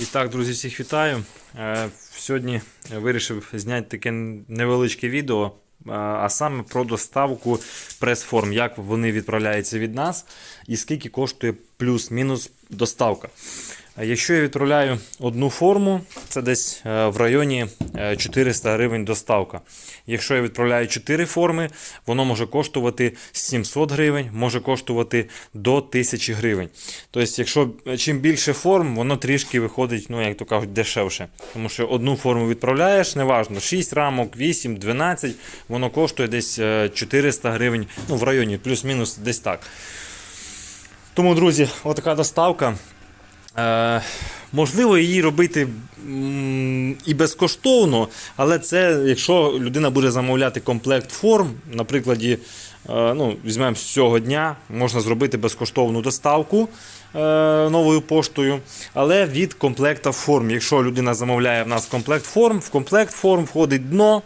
І так, друзі, всіх вітаю. Е, Сьогодні вирішив зняти таке невеличке відео, е, а саме про доставку прес-форм, як вони відправляються від нас і скільки коштує плюс-мінус доставка. Е, Якщо я відправляю одну форму, це десь е, в районі е, 400 гривень доставка. Якщо я відправляю 4 форми, воно може коштувати 700 гривень, може коштувати до 1000 гривень. Тобто, якщо чим більше форм, воно трішки виходить, ну як то кажуть, дешевше. Тому що одну форму відправляєш, неважно, 6 рамок, 8, 12, воно коштує десь е, 400 гривень, ну в районі, плюс-мінус десь так. Тому, друзі, отака доставка. Е, можливо, її робити і безкоштовно, але це якщо людина буде замовляти комплект форм, наприклад, е, ну, візьмемо з цього дня, можна зробити безкоштовну доставку е, новою поштою, але від комплекта форм. Якщо людина замовляє в нас комплект форм, в комплект форм входить дно.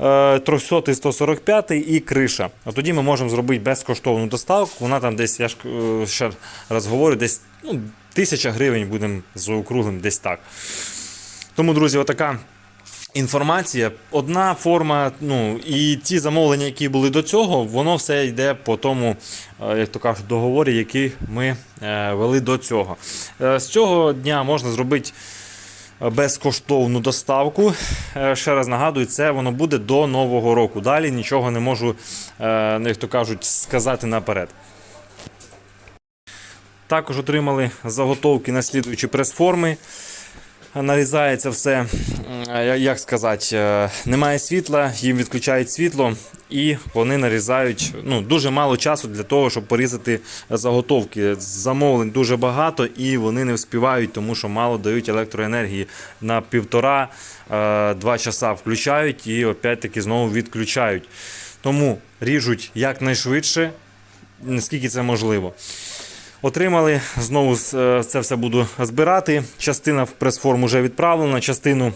е, 300 145 і криша. А тоді ми можемо зробити безкоштовну доставку. Вона там десь, я ж е, ще раз говорю, десь ну, тисяча гривень будемо заокруглим десь так. Тому, друзі, отака інформація. Одна форма, ну і ті замовлення, які були до цього, воно все йде по тому, е, як то кажуть, договорі, який ми е, вели до цього. Е, З цього дня можна зробити безкоштовну доставку. Ще раз нагадую, це воно буде до Нового року. Далі нічого не можу, як то кажуть, сказати наперед. Також отримали заготовки на слідуючі прес-форми. Нарізається все, е, як сказати, е, немає світла, їм відключають світло і вони нарізають ну, дуже мало часу для того, щоб порізати заготовки. Замовлень дуже багато і вони не вспівають, тому що мало дають електроенергії на півтора-два часа включають і опять-таки знову відключають. Тому ріжуть якнайшвидше, наскільки це можливо. Отримали, знову е, це все буду збирати. Частина в прес-форму вже відправлена, частину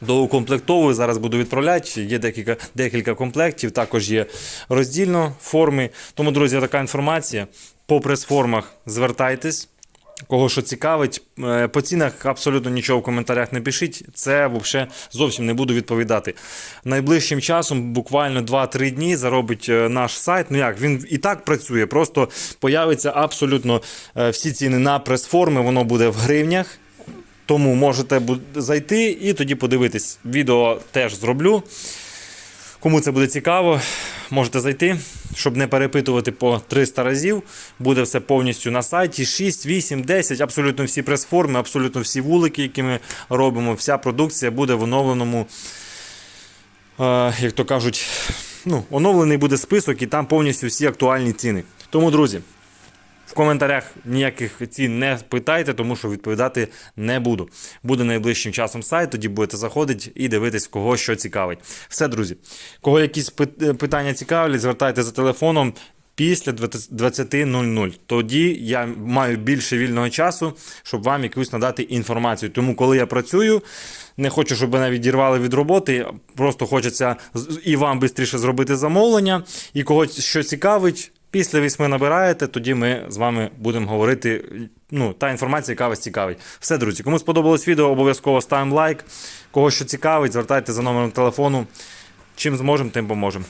доукомплектовую. Зараз буду відправляти. Є декілька, декілька комплектів, також є роздільно форми. Тому, друзі, така інформація. По прес-формах звертайтесь. Кого що цікавить, Е, по цінах абсолютно нічого в коментарях не пишіть. Це взагалі зовсім не буду відповідати. Найближчим часом, буквально 2-3 дні, заробить е, наш сайт. Ну як він і так працює, просто появиться абсолютно е, всі ціни на прес-форми, воно буде в гривнях. Тому можете зайти і тоді подивитись. Відео теж зроблю. Кому це буде цікаво, можете зайти, щоб не перепитувати по 300 разів. Буде все повністю на сайті. 6, 8, 10, абсолютно всі прес-форми, абсолютно всі вулики, які ми робимо. Вся продукція буде в оновленому, е, як то кажуть, ну, оновлений буде список і там повністю всі актуальні ціни. Тому, друзі, в коментарях ніяких цін не питайте, тому що відповідати не буду. Буде найближчим часом сайт, тоді будете заходити і дивитись, кого що цікавить. Все, друзі. Кого якісь пит- питання цікавлять, звертайте за телефоном. Після 20.00. Тоді я маю більше вільного часу, щоб вам якусь надати інформацію. Тому, коли я працюю, не хочу, щоб мене відірвали від роботи. Просто хочеться і вам швидше зробити замовлення, і когось що цікавить. Після вісьми набираєте, тоді ми з вами будемо говорити. Ну, та інформація, яка вас цікавить. Все, друзі, кому сподобалось відео, обов'язково ставимо лайк. Кого що цікавить, звертайте за номером телефону. Чим зможемо, тим поможемо.